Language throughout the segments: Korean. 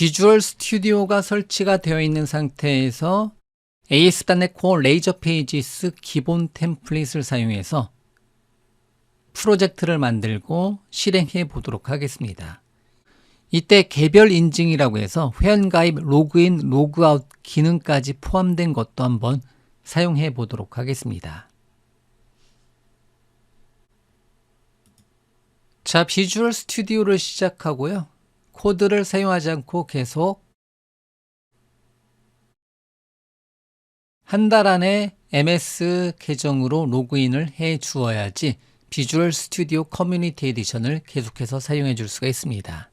비주얼 스튜디오가 설치가 되어 있는 상태에서 ASP.NET Core 레이저 페이지스 기본 템플릿을 사용해서 프로젝트를 만들고 실행해 보도록 하겠습니다. 이때 개별 인증이라고 해서 회원 가입 로그인 로그아웃 기능까지 포함된 것도 한번 사용해 보도록 하겠습니다. 자, 비주얼 스튜디오를 시작하고요. 코드를 사용하지 않고 계속 한 달 안에 MS 계정으로 로그인을 해 주어야지 비주얼 스튜디오 커뮤니티 에디션을 계속해서 사용해 줄 수가 있습니다.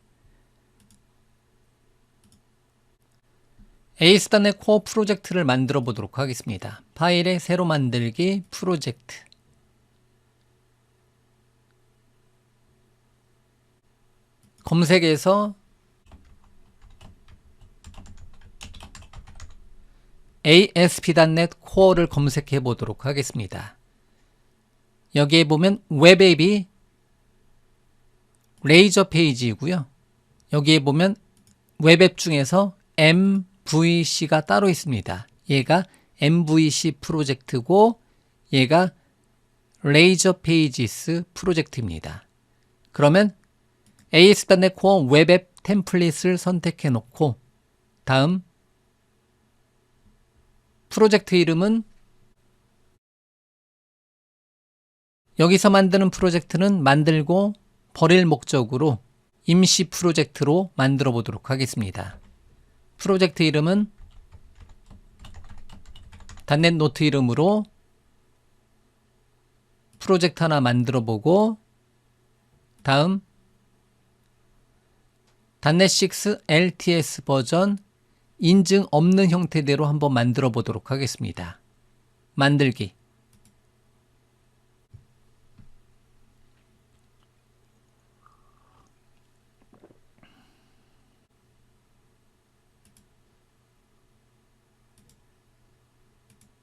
에이스단의 코어 프로젝트를 만들어 보도록 하겠습니다. 파일에 새로 만들기 프로젝트 검색에서 ASP.NET Core를 검색해 보도록 하겠습니다. 여기에 보면 웹앱이 레이저 페이지이고요. 여기에 보면 웹앱 중에서 MVC가 따로 있습니다. 얘가 MVC 프로젝트고 얘가 레이저 페이지스 프로젝트입니다. 그러면 AS.NET Core 웹앱 템플릿을 선택해 놓고 다음 프로젝트 이름은 여기서 만드는 프로젝트는 만들고 버릴 목적으로 임시 프로젝트로 만들어 보도록 하겠습니다. 프로젝트 이름은 단넷 노트 이름으로 프로젝트 하나 만들어 보고 다음 단넷 6 LTS 버전 인증 없는 형태대로 한번 만들어 보도록 하겠습니다. 만들기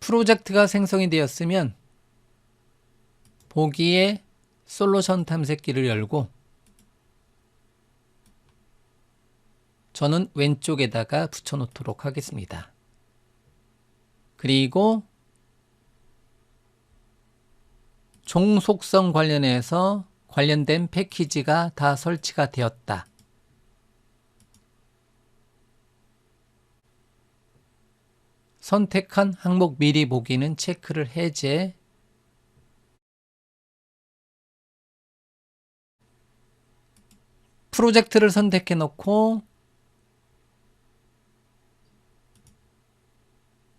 프로젝트가 생성이 되었으면 보기에 솔루션 탐색기를 열고 저는 왼쪽에다가 붙여 놓도록 하겠습니다. 그리고 종속성 관련해서 관련된 패키지가 다 설치가 되었다. 선택한 항목 미리 보기는 체크를 해제 프로젝트를 선택해 놓고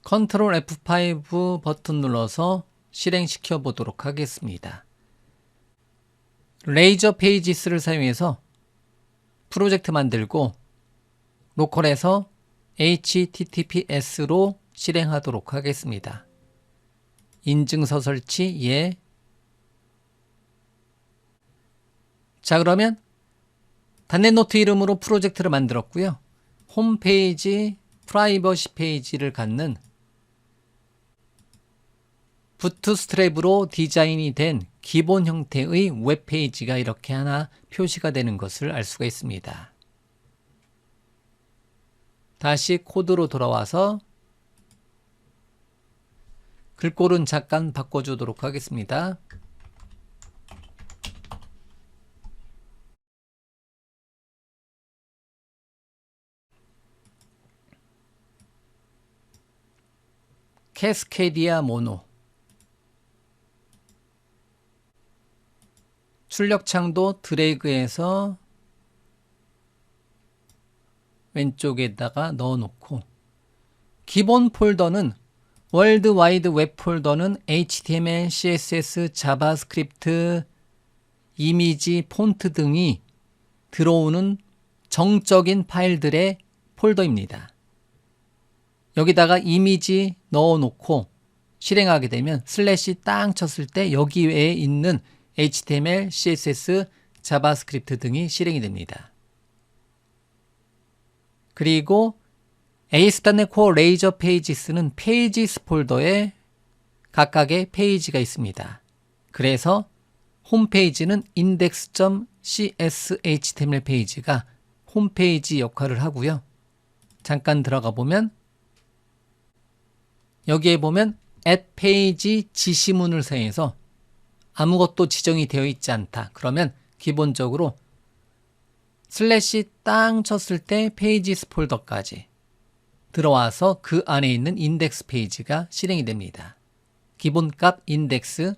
컨트롤 F5 버튼 눌러서 실행시켜 보도록 하겠습니다. 레이저 페이지스를 사용해서 프로젝트 만들고 로컬에서 HTTPS로 실행하도록 하겠습니다. 인증서 설치 예. 자 그러면 단넷노트 이름으로 프로젝트를 만들었고요. 홈페이지 프라이버시 페이지를 갖는 부트스트랩으로 디자인이 된 기본 형태의 웹페이지가 이렇게 하나 표시가 되는 것을 알 수가 있습니다. 다시 코드로 돌아와서 글꼴은 잠깐 바꿔주도록 하겠습니다. 캐스케디아 모노 출력창도 드래그해서 왼쪽에다가 넣어 놓고 기본 폴더는 월드 와이드 웹 폴더는 HTML, CSS, 자바스크립트, 이미지, 폰트 등이 들어오는 정적인 파일들의 폴더입니다. 여기다가 이미지 넣어 놓고 실행하게 되면 슬래시 땅 쳤을 때 여기 외에 있는 HTML, CSS, 자바스크립트 등이 실행이 됩니다. 그리고 ASP.NET Core 레이저 페이지스는 페이지스 폴더에 각각의 페이지가 있습니다. 그래서 홈페이지는 index.cshtml 페이지가 홈페이지 역할을 하고요. 잠깐 들어가 보면 여기에 보면 at 페이지 지시문을 사용해서 아무것도 지정이 되어 있지 않다. 그러면 기본적으로 슬래시 땅 쳤을 때 페이지스 폴더까지 들어와서 그 안에 있는 인덱스 페이지가 실행이 됩니다. 기본값 인덱스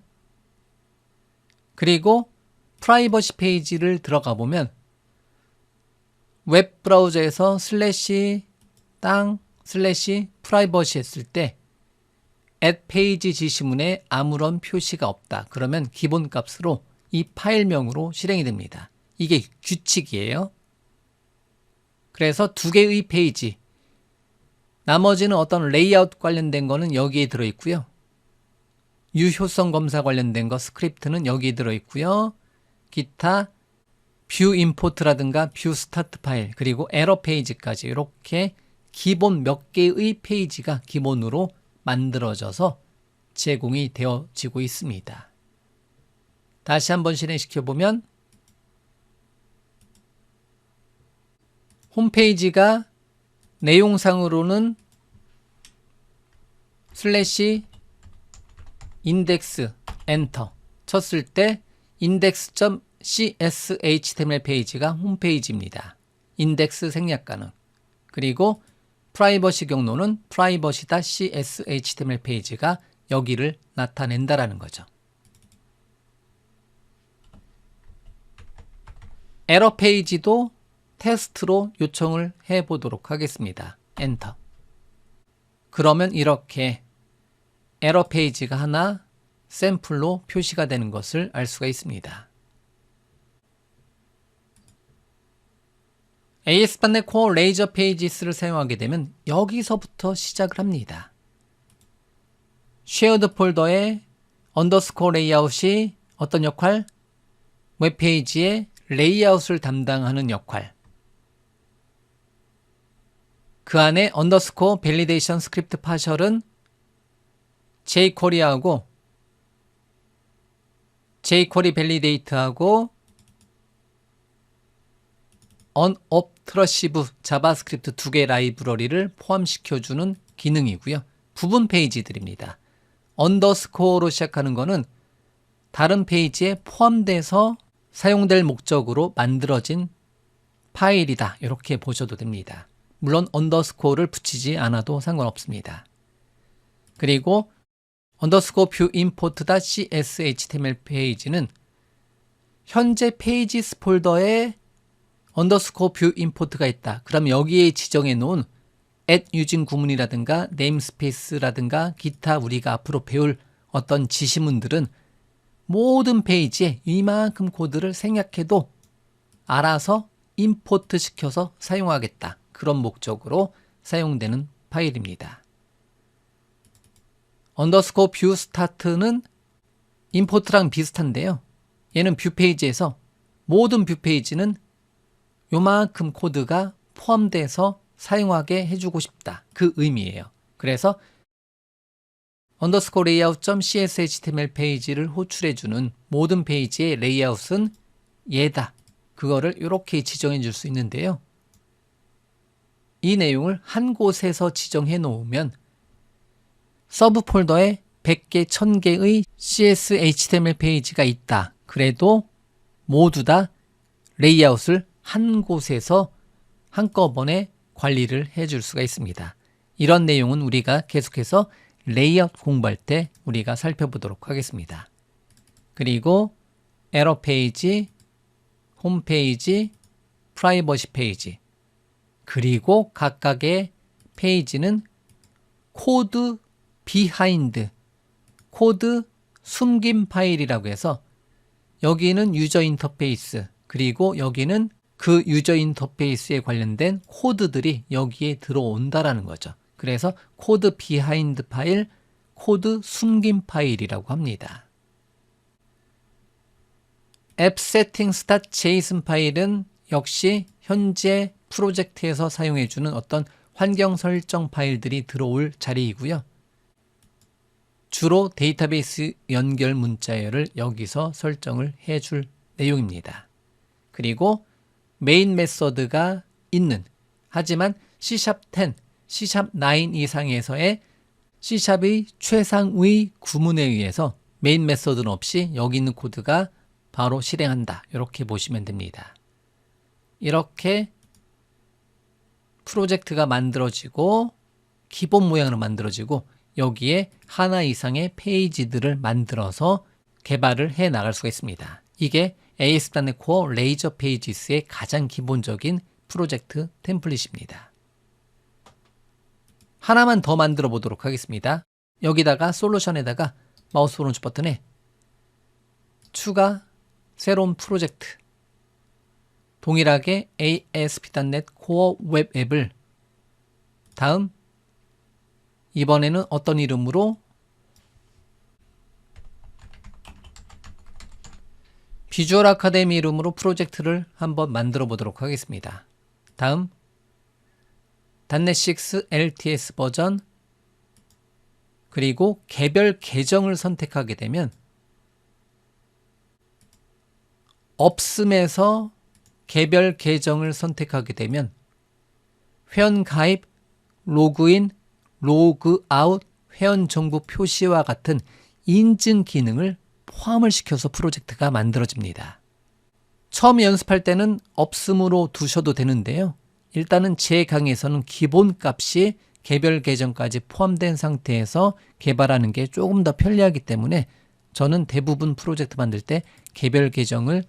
그리고 프라이버시 페이지를 들어가 보면 웹 브라우저에서 슬래시 땅 슬래시 프라이버시 했을 때 at 페이지 지시문에 아무런 표시가 없다. 그러면 기본값으로 이 파일명으로 실행이 됩니다. 이게 규칙이에요. 그래서 두 개의 페이지 나머지는 어떤 레이아웃 관련된 거는 여기에 들어 있고요. 유효성 검사 관련된 거 스크립트는 여기에 들어 있고요. 기타 뷰 임포트라든가 뷰 스타트 파일 그리고 에러 페이지까지 이렇게 기본 몇 개의 페이지가 기본으로 만들어져서 제공이 되어지고 있습니다. 다시 한번 실행시켜 보면 홈페이지가 내용상으로는 슬래시 인덱스 엔터 쳤을 때 index.cshtml 페이지가 홈페이지입니다. 인덱스 생략 가능. 그리고 프라이버시 경로는 privacy.cshtml 페이지가 여기를 나타낸다라는 거죠. 에러 페이지도 테스트로 요청을 해 보도록 하겠습니다. 엔터. 그러면 이렇게 에러 페이지가 하나 샘플로 표시가 되는 것을 알 수가 있습니다. AS판의 코어 레이저 페이지스를 사용하게 되면 여기서부터 시작을 합니다. 쉐어드 폴더의 언더스코어 레이아웃이 어떤 역할? 웹페이지의 레이아웃을 담당하는 역할. 그 안에 언더스코어 밸리데이션 스크립트 파셜은 jQuery하고 jQuery 밸리데이트하고 언옵 트러시브 자바스크립트 두 개 라이브러리를 포함시켜주는 기능이고요. 부분 페이지들입니다. 언더스코어로 시작하는 거는 다른 페이지에 포함돼서 사용될 목적으로 만들어진 파일이다. 이렇게 보셔도 됩니다. 물론 언더스코어를 붙이지 않아도 상관없습니다. 그리고 언더스코어 뷰 임포트다 cshtml 페이지는 현재 페이지스 폴더에 언더스코어 뷰 임포트가 있다. 그럼 여기에 지정해 놓은 at 유진 구문이라든가 네임스페이스라든가 기타 우리가 앞으로 배울 어떤 지시문들은 모든 페이지에 이만큼 코드를 생략해도 알아서 임포트 시켜서 사용하겠다. 그런 목적으로 사용되는 파일입니다. 언더스코어 뷰 스타트는 임포트랑 비슷한데요. 얘는 뷰 페이지에서 모든 뷰 페이지는 요만큼 코드가 포함돼서 사용하게 해주고 싶다. 그 의미예요. 그래서 언더스코어 레이아웃.cshtml 페이지를 호출해주는 모든 페이지의 레이아웃은 얘다. 그거를 이렇게 지정해 줄 수 있는데요. 이 내용을 한 곳에서 지정해 놓으면 서브 폴더에 100개, 1000개의 CSHTML 페이지가 있다. 그래도 모두 다 레이아웃을 한 곳에서 한꺼번에 관리를 해줄 수가 있습니다. 이런 내용은 우리가 계속해서 레이아웃 공부할 때 우리가 살펴보도록 하겠습니다. 그리고 에러 페이지, 홈페이지, 프라이버시 페이지, 그리고 각각의 페이지는 코드 비하인드, 코드 숨김 파일이라고 해서 여기는 유저 인터페이스, 그리고 여기는 그 유저 인터페이스에 관련된 코드들이 여기에 들어온다라는 거죠. 그래서 코드 비하인드 파일, 코드 숨김 파일이라고 합니다. 앱 세팅 스tat JSON 파일은 역시 현재 프로젝트에서 사용해주는 어떤 환경 설정 파일들이 들어올 자리이고요. 주로 데이터베이스 연결 문자열을 여기서 설정을 해줄 내용입니다. 그리고 메인 메서드가 있는 하지만 C샵 10, C샵 9 이상에서의 C샵의 최상의 구문에 의해서 메인 메서드는 없이 여기 있는 코드가 바로 실행한다. 이렇게 보시면 됩니다. 이렇게 프로젝트가 만들어지고 기본 모양으로 만들어지고 여기에 하나 이상의 페이지들을 만들어서 개발을 해 나갈 수가 있습니다. 이게 ASP.NET Core 레이저 페이지스의 가장 기본적인 프로젝트 템플릿입니다. 하나만 더 만들어 보도록 하겠습니다. 여기다가 솔루션에다가 마우스 오른쪽 버튼에 추가 새로운 프로젝트 동일하게 ASP.NET Core 웹 앱을 다음 이번에는 어떤 이름으로 비주얼 아카데미 이름으로 프로젝트를 한번 만들어 보도록 하겠습니다. 다음 단넷6 LTS 버전 그리고 개별 계정을 선택하게 되면 없음에서 개별 계정을 선택하게 되면 회원 가입, 로그인, 로그아웃, 회원 정보 표시와 같은 인증 기능을 포함을 시켜서 프로젝트가 만들어집니다. 처음 연습할 때는 없음으로 두셔도 되는데요. 일단은 제 강의에서는 기본 값이 개별 계정까지 포함된 상태에서 개발하는 게 조금 더 편리하기 때문에 저는 대부분 프로젝트 만들 때 개별 계정을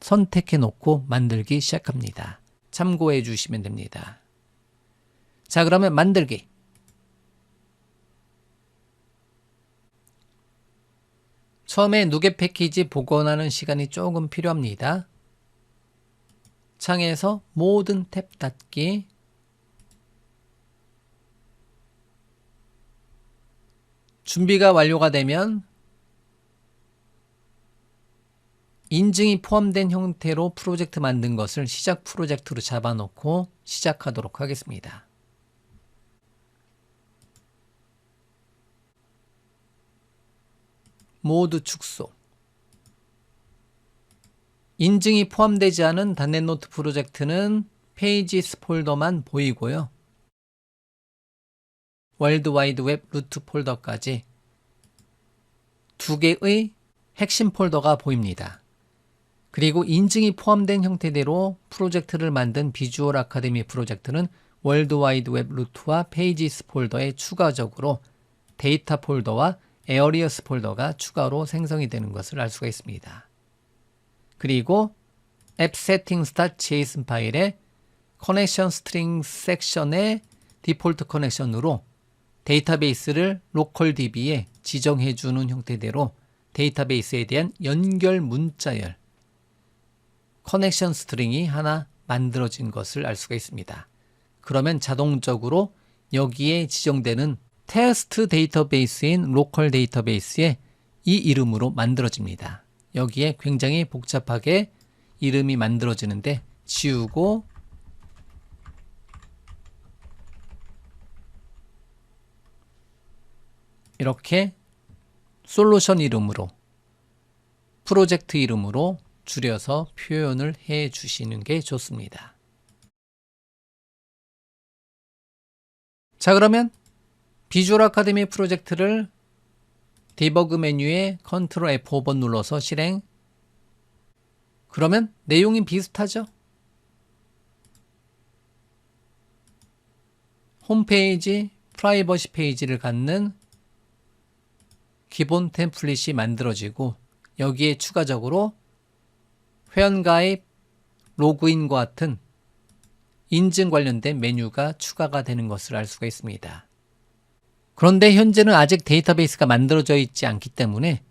선택해 놓고 만들기 시작합니다. 참고해 주시면 됩니다. 자, 그러면 만들기. 처음에 누계 패키지 복원하는 시간이 조금 필요합니다. 창에서 모든 탭 닫기 준비가 완료가 되면 인증이 포함된 형태로 프로젝트 만든 것을 시작 프로젝트로 잡아놓고 시작하도록 하겠습니다. 모두 축소 인증이 포함되지 않은 단넷노트 프로젝트는 페이지스 폴더만 보이고요. 월드와이드 웹 루트 폴더까지 두 개의 핵심 폴더가 보입니다. 그리고 인증이 포함된 형태대로 프로젝트를 만든 비주얼 아카데미 프로젝트는 월드와이드 웹 루트와 페이지스 폴더에 추가적으로 데이터 폴더와 에어리어스 폴더가 추가로 생성이 되는 것을 알 수가 있습니다. 그리고 앱 세팅 스타 JSON 파일에 커넥션 스트링 섹션의 디폴트 커넥션으로 데이터베이스를 로컬 DB에 지정해 주는 형태대로 데이터베이스에 대한 연결 문자열 커넥션 스트링이 하나 만들어진 것을 알 수가 있습니다. 그러면 자동적으로 여기에 지정되는 테스트 데이터베이스인 로컬 데이터베이스에 이 이름으로 만들어집니다. 여기에 굉장히 복잡하게 이름이 만들어지는데 지우고 이렇게 솔루션 이름으로 프로젝트 이름으로 줄여서 표현을 해 주시는 게 좋습니다. 자, 그러면 비주얼 아카데미 프로젝트를 디버그 메뉴에 컨트롤 F5번 눌러서 실행. 그러면 내용이 비슷하죠? 홈페이지, 프라이버시 페이지를 갖는 기본 템플릿이 만들어지고 여기에 추가적으로 회원가입, 로그인과 같은 인증 관련된 메뉴가 추가가 되는 것을 알 수가 있습니다. 그런데 현재는 아직 데이터베이스가 만들어져 있지 않기 때문에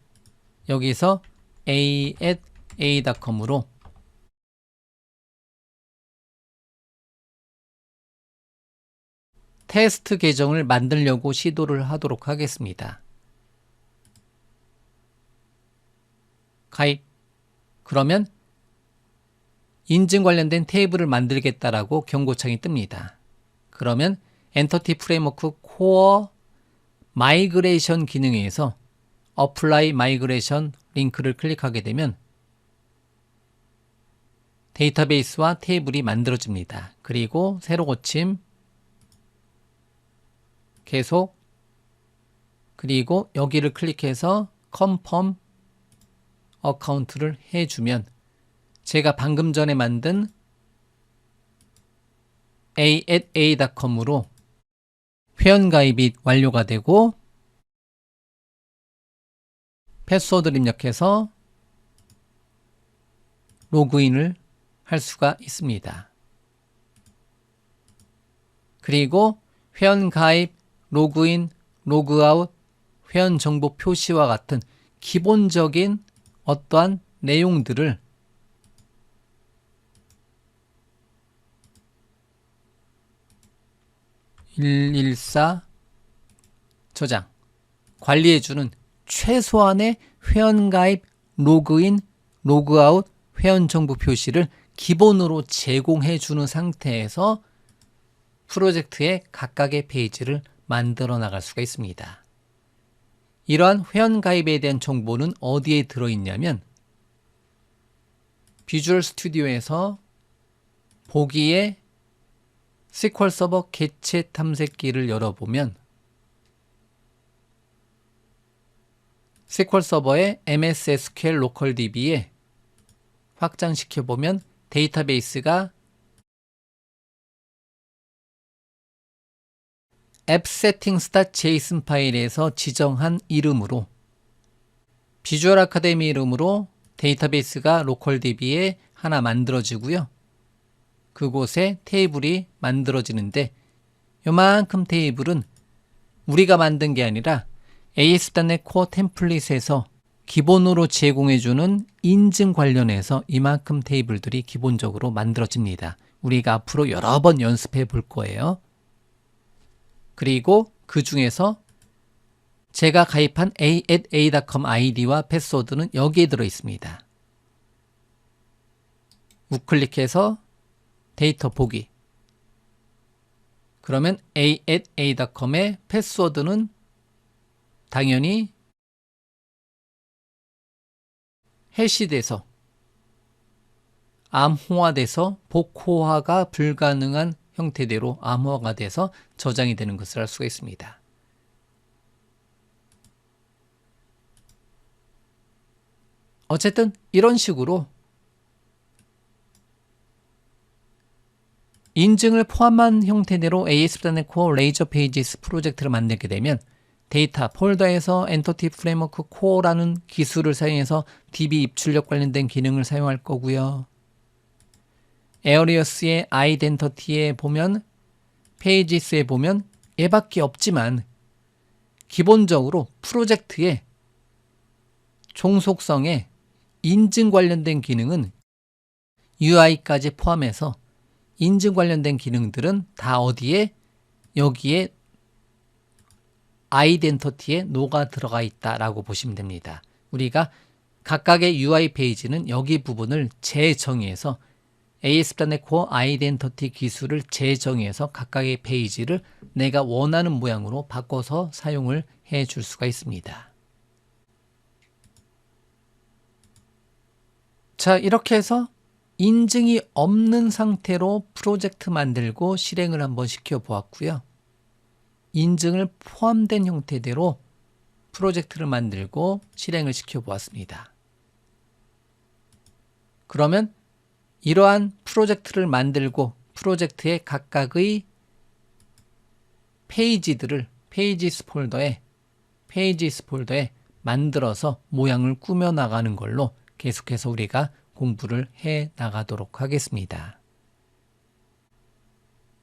여기서 a at a.com으로 테스트 계정을 만들려고 시도를 하도록 하겠습니다. 가입. 그러면 인증 관련된 테이블을 만들겠다라고 경고창이 뜹니다. 그러면 엔터티 프레임워크 코어 마이그레이션 기능에서 어플라이 마이그레이션 링크를 클릭하게 되면 데이터베이스와 테이블이 만들어집니다. 그리고 새로 고침 계속 그리고 여기를 클릭해서 컨펌 어카운트를 해주면 제가 방금 전에 만든 a at a.com으로 회원가입이 완료가 되고 패스워드를 입력해서 로그인을 할 수가 있습니다. 그리고 회원 가입, 로그인, 로그아웃, 회원 정보 표시와 같은 기본적인 어떠한 내용들을 (114) 저장 관리해주는 최소한의 회원가입, 로그인, 로그아웃, 회원 정보 표시를 기본으로 제공해주는 상태에서 프로젝트의 각각의 페이지를 만들어 나갈 수가 있습니다. 이러한 회원 가입에 대한 정보는 어디에 들어있냐면 비주얼 스튜디오에서 보기에 SQL 서버 개체 탐색기를 열어보면 SQL 서버의 MS SQL 로컬 DB에 확장시켜 보면 데이터베이스가 appsettings.json 파일에서 지정한 이름으로 비주얼 아카데미 이름으로 데이터베이스가 로컬 DB에 하나 만들어지고요. 그곳에 테이블이 만들어지는데 요만큼 테이블은 우리가 만든 게 아니라 AS단의 코어 템플릿에서 기본으로 제공해주는 인증 관련해서 이만큼 테이블들이 기본적으로 만들어집니다. 우리가 앞으로 여러 번 연습해 볼 거예요. 그리고 그 중에서 제가 가입한 a at a.com 아이디와 패스워드는 여기에 들어 있습니다. 우클릭해서 데이터 보기. 그러면 a at a.com의 패스워드는 당연히 해시돼서 암호화돼서 복호화가 불가능한 형태대로 암호화가 돼서 저장이 되는 것을 알 수가 있습니다. 어쨌든 이런 식으로 인증을 포함한 형태대로 AS단의 코어 레이저 페이지스 프로젝트를 만들게 되면 데이터 폴더에서 엔터티 프레임워크 코어라는 기술을 사용해서 DB 입출력 관련된 기능을 사용할 거고요. 에어리어스의 아이덴터티에 보면 페이지스에 보면 얘밖에 없지만 기본적으로 프로젝트의 종속성에 인증 관련된 기능은 UI까지 포함해서 인증 관련된 기능들은 다 어디에 여기에 아이덴터티에 녹아 들어가 있다라고 보시면 됩니다. 우리가 각각의 UI 페이지는 여기 부분을 재정의해서 AS단의 코어 아이덴터티 기술을 재정의해서 각각의 페이지를 내가 원하는 모양으로 바꿔서 사용을 해 줄 수가 있습니다. 자, 이렇게 해서 인증이 없는 상태로 프로젝트 만들고 실행을 한번 시켜 보았고요. 인증을 포함된 형태대로 프로젝트를 만들고 실행을 시켜 보았습니다. 그러면 이러한 프로젝트를 만들고 프로젝트의 각각의 페이지들을 페이지스 폴더에 페이지스 폴더에 만들어서 모양을 꾸며 나가는 걸로 계속해서 우리가 공부를 해 나가도록 하겠습니다.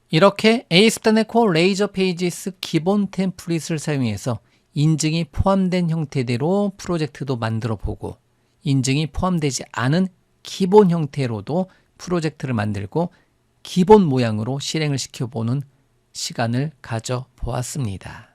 이렇게 에이스단의 코어 레이저 페이지스 기본 템플릿을 사용해서 인증이 포함된 형태대로 프로젝트도 만들어 보고 인증이 포함되지 않은 기본 형태로도 프로젝트를 만들고 기본 모양으로 실행을 시켜보는 시간을 가져 보았습니다.